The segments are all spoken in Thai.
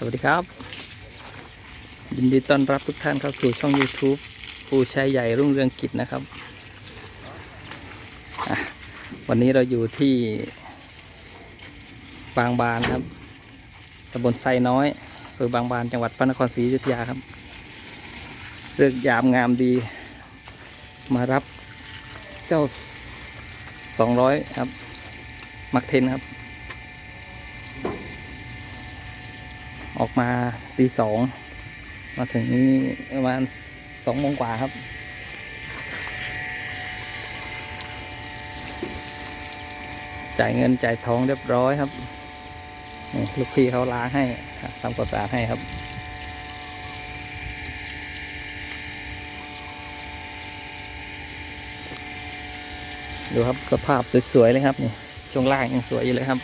สวัสดีครับ ยินดีต้อนรับทุกท่านเข้าสู่ช่อง YouTube ผู้ชายใหญ่รุ่งเรืองกิจนะครับ วันนี้เราอยู่ที่บางบานครับตำบลไซน้อยอำเภอบางบานจังหวัดพระนครศรีอยุธยาครับเรื่องยามงามดี มารับเจ้าสองร้อยครับ มักเทนครับ ออกมาตีสองมาถึงนี่ประมาณสองโมงกว่าครับ จ่ายเงินจ่ายทองเรียบร้อยครับลูกพี่เขาล้างให้ทำความสะอาดให้ครับดูครับสภาพสวยๆเลยครับนี่ช่วงล่างยังสวยอยู่เลยครับ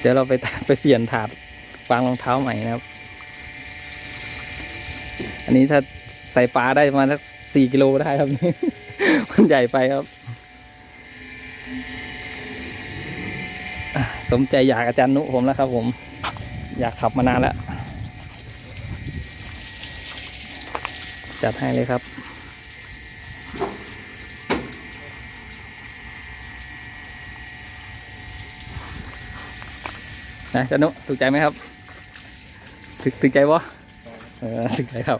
เดี๋ยวเราไปไปเปลี่ยนถาดวางรองเท้าใหม่นะครับ อันนี้ถ้าใส่ปลาได้ประมาณสักสี่กิโลได้ครับมันใหญ่ไปครับ สมใจอยากอาจารย์นุผมแล้วครับ ผม อยากขับมานานแล้ว จัดให้เลยครับ นะจันนุถูกใจไหมครับถึกถึกใจปะเออถึกใจครับ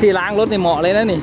ที่ล้างรถในเหมาะเลยนะนี่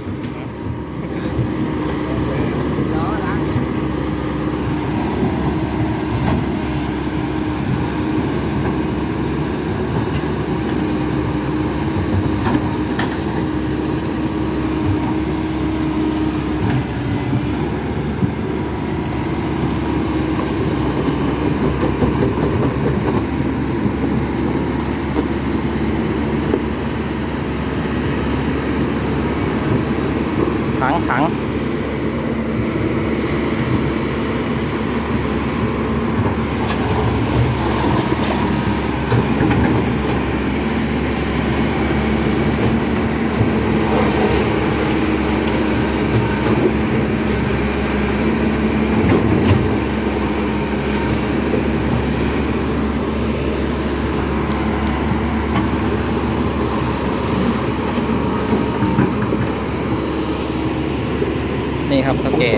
เท่าแก่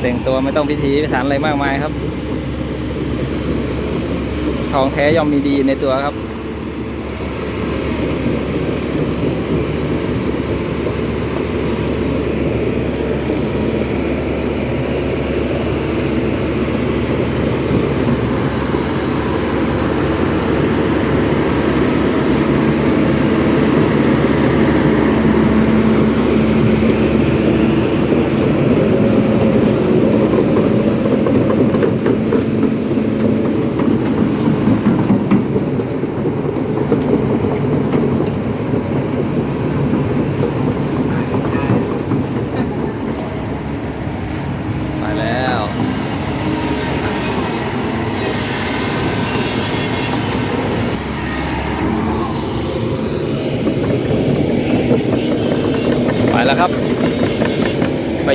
แต่งตัวไม่ต้องพิธีพิถันอะไรมากมายครับ ทองแท้ย่อมมีดีในตัวครับ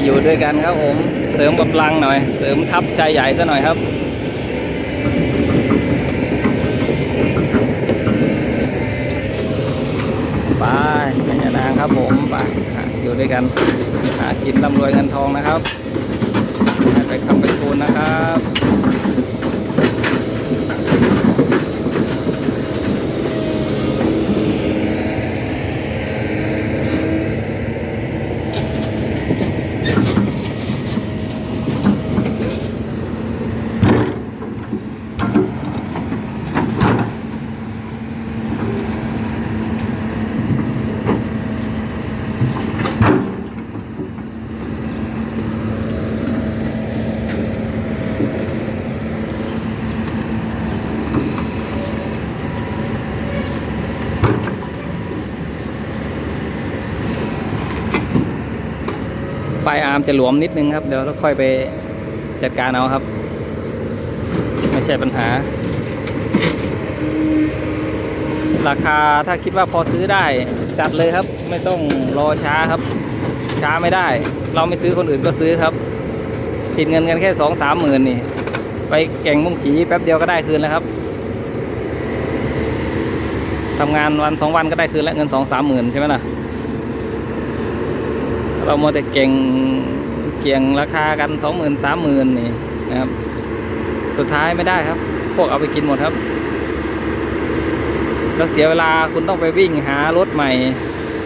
อยู่ด้วยกันครับผม เสริมกำลังหน่อย เสริมทัพชายใหญ่ซะหน่อยครับไปแม่ยานางครับผมไปอะอยู่ด้วยกันหากินร่ำรวยเงินทองนะครับให้ไปคำไปคูณนะครับ ลายอาร์มจะหลวมนิดนึงครับ เดี๋ยวเราค่อยไปจัดการเอาครับ ไม่ใช่ปัญหา ราคาถ้าคิดว่าพอซื้อได้จัดเลยครับ ไม่ต้องรอช้าครับ ช้าไม่ได้ เราไม่ซื้อคนอื่นก็ซื้อครับ ติดเงินกันแค่สองสามหมื่นนี่ ไปแก่งมุ้งขีแป๊บเดียวก็ได้คืนแล้วครับทำงานวันสองวันก็ได้คืนแล้วเงินสองสามหมื่นใช่ไหมล่ะ เราโมวแต่เก่งเกี่ยงราคากันสองหมื่นสามหมื่นนี่นะครับ สุดท้ายไม่ได้ครับ พวกเอาไปกินหมดครับ แล้วเสียเวลาคุณต้องไปวิ่งหารถใหม่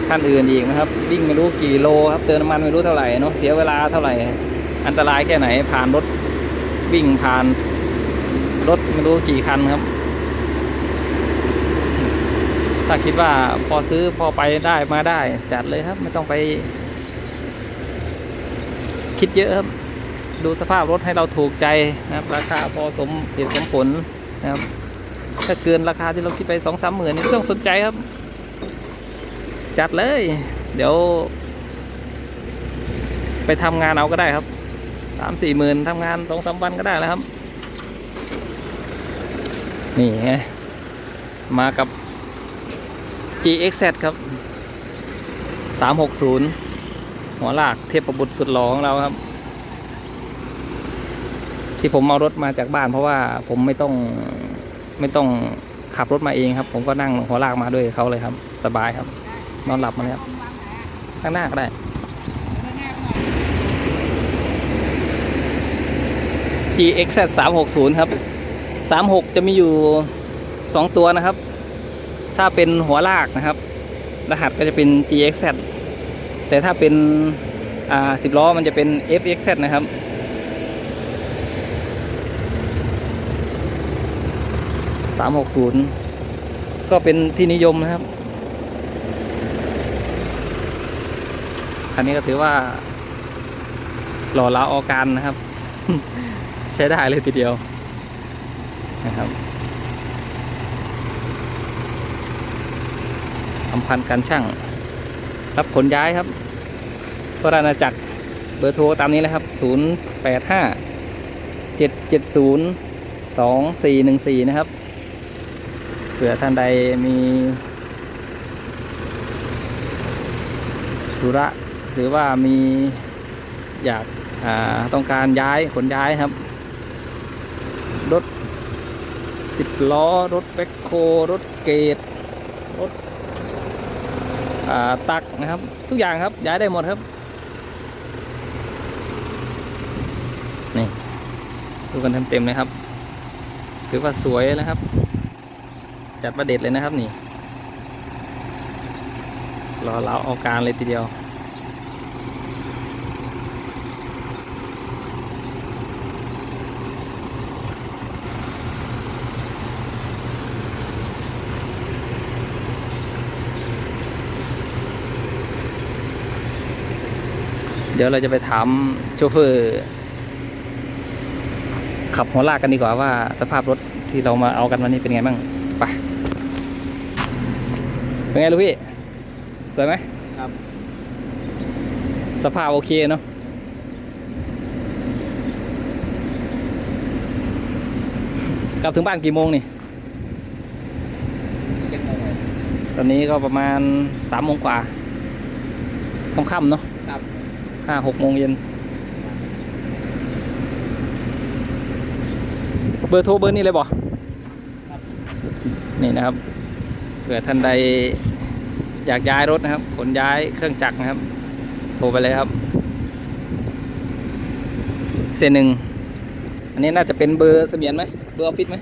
ท่านอื่นอีกนะครับ วิ่งไม่รู้กี่โลครับเติมน้ำมันไม่รู้เท่าไหร่เนาะเสียเวลาเท่าไหร่ อันตรายแค่ไหนผ่านรถวิ่งผ่านรถไม่รู้กี่คันครับ ถ้าคิดว่าพอซื้อพอไปได้มาได้จัดเลยครับ ไม่ต้องไป คิดเยอะครับ ดูสภาพรถให้เราถูกใจนะครับราคาพอสมเหตุสมผลนะครับถ้าเกินราคาที่เราคิดไปสองสามหมื่นนี่ไม่ต้องสนใจครับ จัดเลย เดี๋ยว ไปทำงานเอาก็ได้ครับสามสี่หมื่นทำงานสองสามวันก็ได้แล้วครับ นี่ไงมากับ GXZ ครับสาม หัวลากเทพบุตรสุดหล่อของเราครับ ที่ผมเอารถมาจากบ้าน เพราะว่าผมไม่ต้องไม่ต้องขับรถมาเองครับ ผมก็นั่งหัวลากมาด้วยเขาเลยครับ สบายครับ นอนหลับมาเลยครับข้างหน้าก็ได้ GXZ 360ครับ 36 จะมีอยู่ 2 ตัวนะครับ ถ้าเป็นหัวลากนะครับ รหัสก็จะเป็น GX แต่ถ้าเป็นอ่า10ล้อมันจะเป็น FXZ นะครับสามหกศูนย์ก็เป็นที่นิยมนะครับ คันนี้ก็ถือว่า หล่อเหลาออการนะครับ ใช้ได้เลยทีเดียวนะครับทำพันการช่าง รับขนย้ายครับก็ราชาณาจักรเบอร์โทรตามนี้เลยครับ 0 8 5 7 7 0 2 4 1 4 นะครับเผื่อท่านใดมีธุระหรือว่ามีอยากาต้องการย้ายขนย้ายครับ รถสิบล้อ รถแบ็คโครถเกตรถ ตักนะครับ ทุกอย่างครับย้ายได้หมดครับนี่ดูกันเต็มๆเลยครับ ถือว่าสวยนะครับ จัดประเด็ดเลยนะครับนี่รอเล้าเอาการเลยทีเดียว เดี๋ยวเราจะไปถามโชเฟอร์ ขับหัวลากกันดีกว่าว่า สภาพรถที่เรามาเอากันวันนี้เป็นไงบ้างไปเป็นไงลูกพี่ สวยไหมครับ สภาพโอเคเนาะกลับถึงบ้านกี่โมงนี่ ตอนนี้ก็ประมาณสามโมงกว่าค่ำๆเนาะครับ ห้าหกโมงเย็น เบอร์โทรเบอร์นี้เลยบ่ครับนี่นะครับเผื่อท่านใดอยากย้ายรถนะครับ ขนย้ายเครื่องจักรนะครับ โทรไปเลยครับเซนหนึ่งอันนี้น่าจะเป็นเบอร์เสมียนไหมเบอร์ออฟฟิศไหม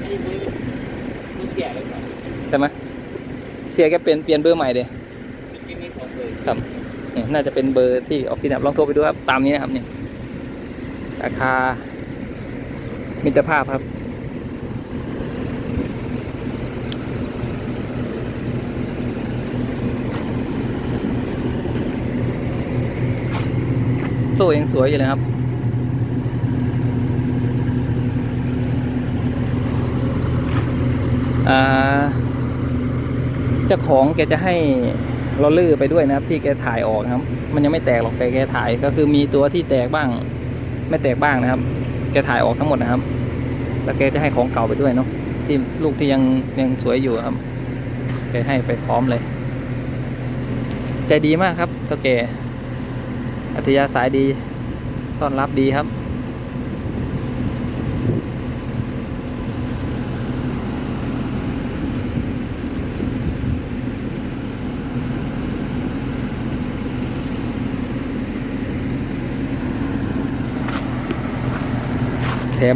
อันนี้มือมือเสียเลยครับใช่ไหมเสียแกเปลี่ยนเปลี่ยนเบอร์ใหม่เดยที่มีสองเบอร์ครับ น่าจะเป็นเบอร์ที่ออฟฟิศนะครับลองโทรไปดูครับตามนี้นะครับนี่ราคามิตรภาพครับ โซ่ยังสวยอยู่เลยครับเจ้าของแกจะให้ เราลื้อไปด้วยนะครับ ที่แกถ่ายออกครับ มันยังไม่แตกหรอกแต่แกถ่ายก็คือมีตัวที่แตกบ้าง ไม่แตกบ้างนะครับ แกถ่ายออกทั้งหมดนะครับ แล้วแกจะให้ของเก่าไปด้วยเนาะที่ลูกที่ยังยังสวยอยู่ครับแกให้ไปพร้อมเลย ใจดีมากครับเท่าแกอัธยาศัยดีต้อนรับดีครับ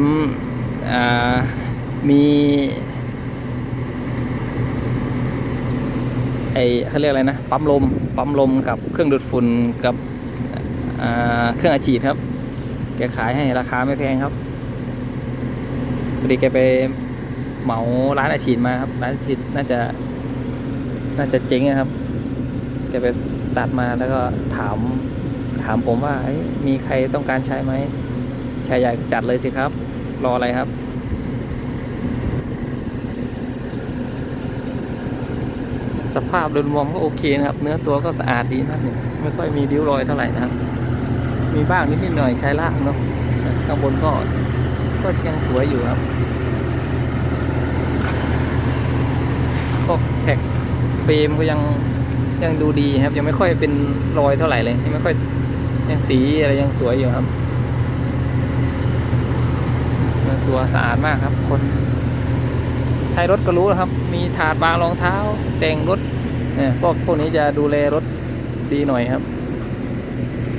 มมีไอเขาเรียกอะไรนะ ปั๊มลม ปั๊มลมกับเครื่องดูดฝุ่นกับเครื่องอาฉีดครับ แกขายให้ราคาไม่แพงครับพอดีแกไปเหมาร้านอาฉีดมาครับ ร้านอาฉีดน่าจะ น่าจะเจ๊งนะครับ แกไปตัดมาแล้วก็ถาม ถามผมว่ามีใครต้องการใช้ไหม ชายใหญ่จัดเลยสิครับ รออะไรครับ สภาพโดยรวมก็โอเคนะครับ เนื้อตัวก็สะอาดดีนะครับเนี่ยไม่ค่อยมีริ้วรอยเท่าไหร่นะครับ มีบ้างนิดๆหน่อยใช้ล่างเนาะข้างบนก็ก็ยังสวยอยู่ครับก็แท็กเฟรมก็ยังยังดูดีครับ ยังไม่ค่อยเป็นรอยเท่าไหร่เลยยังไม่ค่อยยังสีอะไรยังสวยอยู่ครับ ตัวสะอาดมากครับ คนใช้รถก็รู้นะครับ มีถาดบางรองเท้า แต่งรถเนี่ยพวกพวกนี้จะดูแลรถดีหน่อยครับ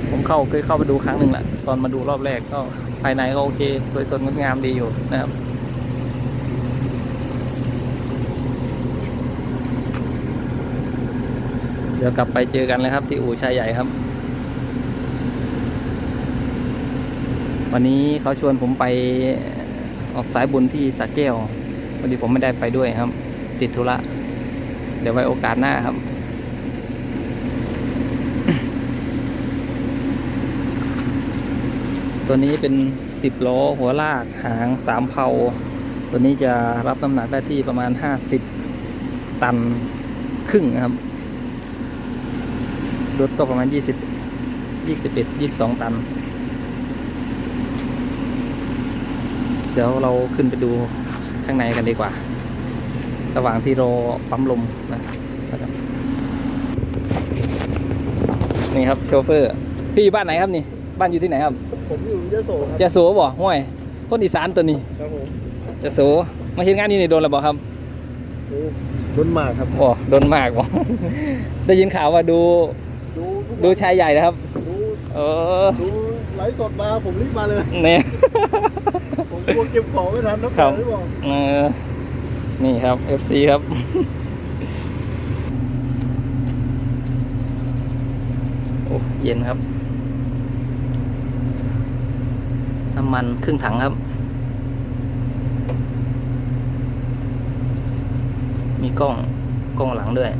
ผมเข้าเคยเข้าไปดูครั้งหนึ่งแหละตอนมาดูรอบแรกก็ภายในก็โอเค สวยสดงดงามดีอยู่นะครับเดี๋ยวกลับไปเจอกันเลยครับ ที่อู่ชายใหญ่ครับ วันนี้เขาชวนผมไป ออกสายบุญที่สระแก้วพอดีผมไม่ได้ไปด้วยครับ ติดธุระเดี๋ยวไว้โอกาสหน้าครับ ตัวนี้เป็นสิบล้อหัวลากหางสามเผาตัวนี้จะรับน้ำหนักได้ที่ประมาณห้าสิบตันครึ่งนะครับรถก็ประมาณยี่สิบยี่สิบเอ็ดยี่สิบสองตัน เดี๋ยวเราขึ้นไปดูข้างในกันดีกว่า ระหว่างที่รอปั๊มลมนะครับนี่ครับโชเฟอร์ พี่อยู่บ้านไหนครับนี่ บ้านอยู่ที่ไหนครับ ผมอยู่ยโสครับยะโสบ่ห้วยคนอีสานตัวนี้ครับผมยะโสมาเห็นงานนี้นี่โดนแล้วบ่ครับโอ้รุ่นมากครับโอ้โดนมากบ่ได้ยินข่าวว่าดูดูทุกดูชายใหญ่นะครับ ดูเออดูไลฟ์สดมาผมรีบมาเลยเนี่ยผม กลัวเก็บของไม่ทันนะครับหรือเปล่าเออนี่ครับ FC ครับ โอ้เย็นครับ น้ำมันครึ่งถังครับ มีกล้องกล้องหลังด้วย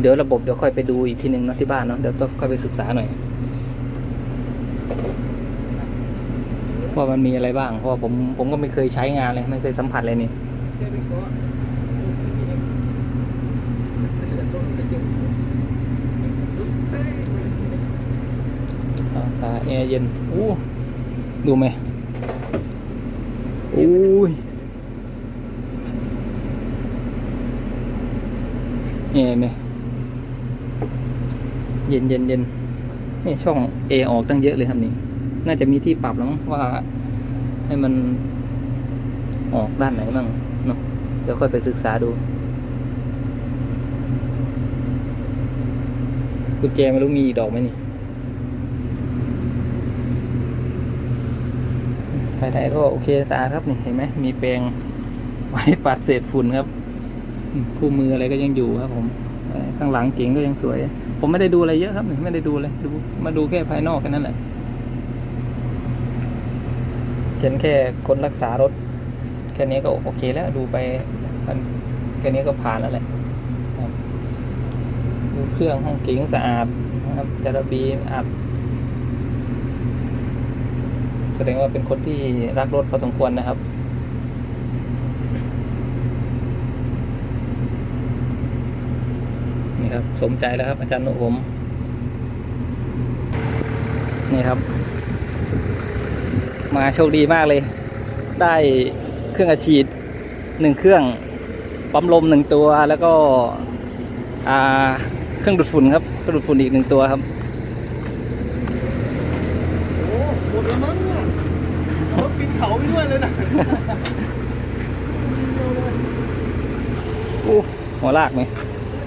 เดี๋ยวระบบเดี๋ยวค่อยไปดูอีกทีหนึ่งเนาะที่บ้านเนาะเดี๋ยวต้องค่อยไปศึกษาหน่อย ว่ามันมีอะไรบ้าง เพราะว่าผมผมก็ไม่เคยใช้งานเลย ไม่เคยสัมผัสเลยนี่อาแอร์เย็นอู้ดูไหมอุ้ยแอร์ไหมเย็นเย็นเย็นนี่ช่องเอออกตั้งเยอะเลยครับนี่ น่าจะมีที่ปรับแล้วมั้งว่าให้มันออกด้านไหนบ้างเนาะเดี๋ยวค่อยไปศึกษาดูกุญแจไม่รู้มีดอกไหมนี่ภายในก็โอเคสะอาดครับนี่เห็นไหมมีแปรงไว้ปัดเศษฝุ่นครับคู่มืออะไรก็ยังอยู่ครับ ผมข้างหลังเก๋งก็ยังสวย ผมไม่ได้ดูอะไรเยอะครับนี่ไม่ได้ดูเลยดูมาดูแค่ภายนอกแค่นั้นแหละ เขียนแค่คนรักษารถ แค่นี้ก็โอเคแล้วดูไปแค่นี้ก็ผ่านแล้วแหละดูเครื่องห้องเก๋งสะอาดนะครับจาระบีอัดแสดงว่าเป็นคนที่รักรถพอสมควรนะครับนี่ครับสมใจแล้วครับอาจารย์หนุผมนี่ครับ มาโชคดีมากเลย ได้เครื่องอัดฉีดหนึ่งเครื่องปั๊มลมหนึ่งตัวแล้วก็อ่าเครื่องดูดฝุ่นครับเครื่องดูดฝุ่นอีกหนึ่งตัวครับโอ้หมดแล้วมั้งเนี่ยรถกินเขาไปด้วยเลยนะอู้หัวลากไหม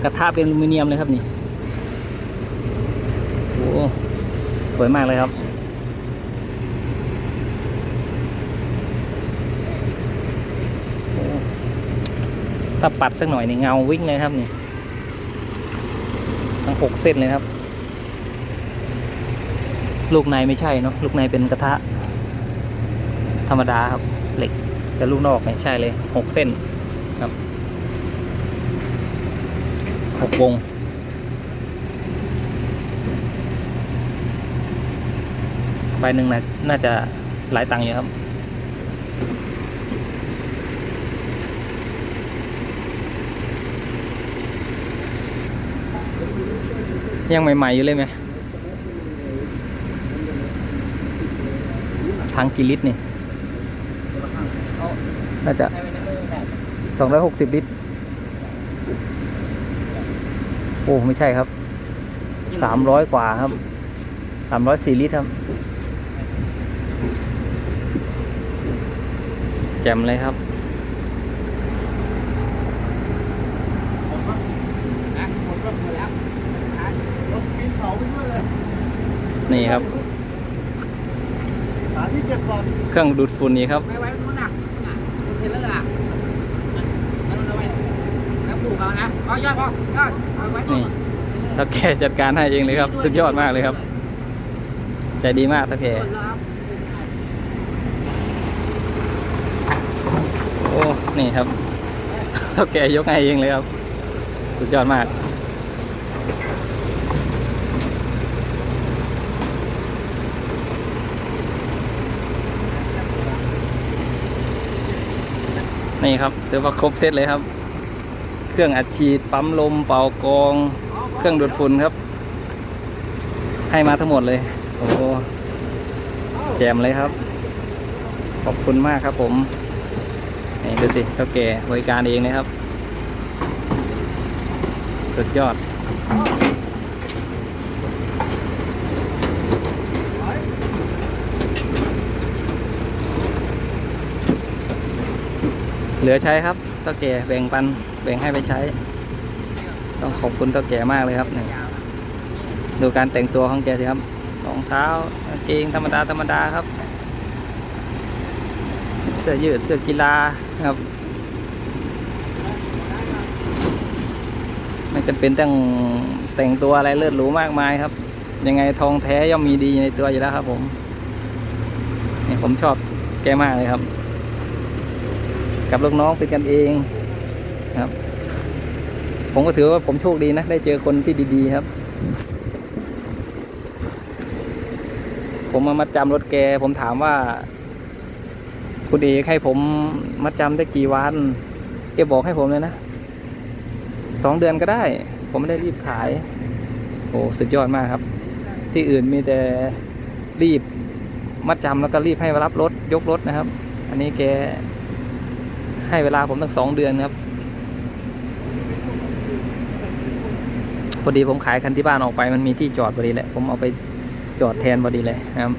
กระทะเป็นอลูมิเนียมเลยครับนี่โอ้สวยมากเลยครับ โอ้ ถ้าปัดสักหน่อยนี่เงาวิ่งเลยครับนี่ทั้งหกเส้นเลยครับ ลูกในไม่ใช่เนาะลูกในเป็นกระทะ ธรรมดาครับเหล็กแต่ลูกนอกไม่ใช่เลยหกเส้นครับหกวงใบหนึ่งนะน่าจะหลายตังค์อยู่ครับ ยังใหม่ๆอยู่เลยไหมทางกี่ลิตรนี่น่าจะสองร้อยหกสิบลิตร โอ้ ไม่ใช่ครับสามร้อยกว่าครับสามร้อยสี่ลิตรครับ แจ่มเลยครับ รถกินเขาไปด้วยเลย นี่ครับหาที่เก็บก่อนเครื่องดูดฝุ่นนี่ครับไม่ไว้นู้นน่ะน่ะเทเลอร์อะมันมันเอาไว้แล้วปลูกเอานะเอายอดพอยอดเอาไว้นู่นี่นถ้าแกจัดการให้เองเลยครับ สุดยอดมากเลยครับ ใจดีมากถ้าแกโอ้ นี่ครับถ้าแกยกให้เองเลยครับ สุดยอดมาก นี่ครับถือว่าครบเซตเลยครับ เครื่องอัดฉีดปั๊มลมเป่ากอง เครื่องดูดฝุ่นครับ ให้มาทั้งหมดเลย โอ้โหแจมเลยครับ ขอบคุณมากครับผมนี่ดูสิเท่าแก่บริการเองนะครับ สุดยอด ลือใช้ครับเท่าแก่แบ่งปันแบ่งให้ไปใช้ ต้องขอบคุณเท่าแก่มากเลยครับนี่ดูการแต่งตัวของแกสิครับรองเท้ากางเกงธรรมดาธรรมดาครับ เสื้อยืดเสื้อกีฬาครับ ไม่จำเป็นต้องแต่งตัวอะไรเลิศหรูมากมายครับ ยังไงทองแท้ย่อมมีดีในตัวอยู่แล้วครับผมนี่ผมชอบแกมากเลยครับ กับลูกน้องเป็นกันเองครับ ผมก็ถือว่าผมโชคดีนะ ได้เจอคนที่ดีๆครับ ผมมามัดจำรถแก ผมถามว่า คุณเอกให้ผมมัดจำได้กี่วันแกบอกให้ผมเลยนะสองเดือนก็ได้ ผมไม่ได้รีบขาย โอ้สุดยอดมากครับ ที่อื่นมีแต่รีบมัดจำแล้วก็รีบให้รับรถยกรถนะครับ อันนี้แก ให้เวลาผมตั้งสองเดือนครับพอดีผมขายคันที่บ้านออกไปมันมีที่จอดพอดีแหละ ผมเอาไปจอดแทนพอดีเลยนะครับ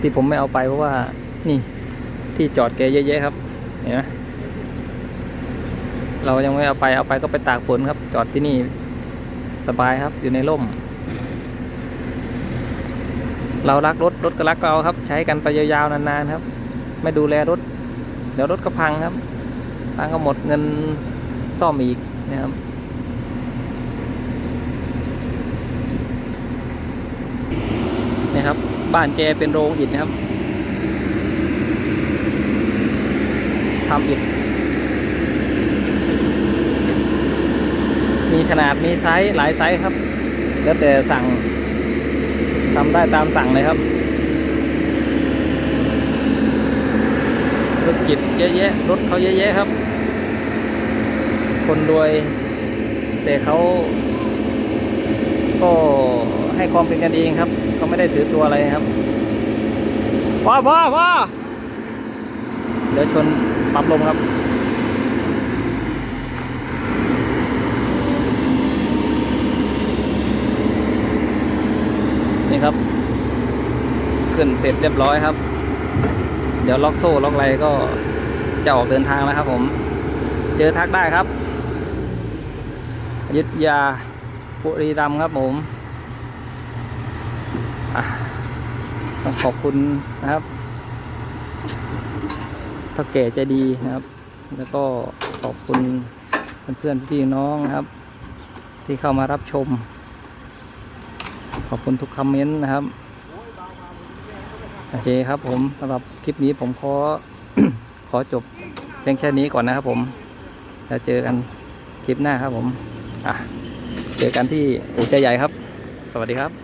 ที่ผมไม่เอาไปเพราะว่า นี่ที่จอดแกเยอะๆครับเห็นไหมเรายังไม่เอาไปเอาไปก็ไปตากฝนครับ จอดที่นี่สบายครับอยู่ในร่ม เรารักรถรถก็รักเราครับ ใช้กันไปยาวๆนานๆครับ ไม่ดูแลรถ เดี๋ยวรถก็พังครับ พังก็หมดเงินซ่อมอีกนะครับนี่ครับ บ้านแกเป็นโรงอิฐนะครับทำอิฐมีขนาดมีไซส์หลายไซส์ครับ แล้วแต่สั่งทำได้ตามสั่งเลยครับ รกิจเยอะแยะรถเขาเยอะแยะครับ คนรวย แต่เขาก็ให้ความเป็นกันเองครับเขาไม่ได้ถือตัวอะไรครับพ่อพ่อพ่อเดี๋ยวชนปั๊มลมครับนี่ครับ ขึ้นเสร็จเรียบร้อยครับ เดี๋ยวล็อกโซ่ล็อกอะไรก็จะออกเดินทางแล้วครับผม เจอทักได้ครับยุทธยาบุรีรัมย์ครับผมต้องขอบคุณนะครับเท่าแก่ใจดีนะครับ แล้วก็ขอบคุณเพื่อนๆพี่น้องนะครับ ที่เข้ามารับชม ขอบคุณทุกคอมเมนต์นะครับ โอเคครับผมสำหรับคลิปนี้ผมขอ ขอจบเพียงแค่นี้ก่อนนะครับผมแล้วเจอกันคลิปหน้าครับผมอะเจอกันที่อุจใหญ่ครับ สวัสดีครับ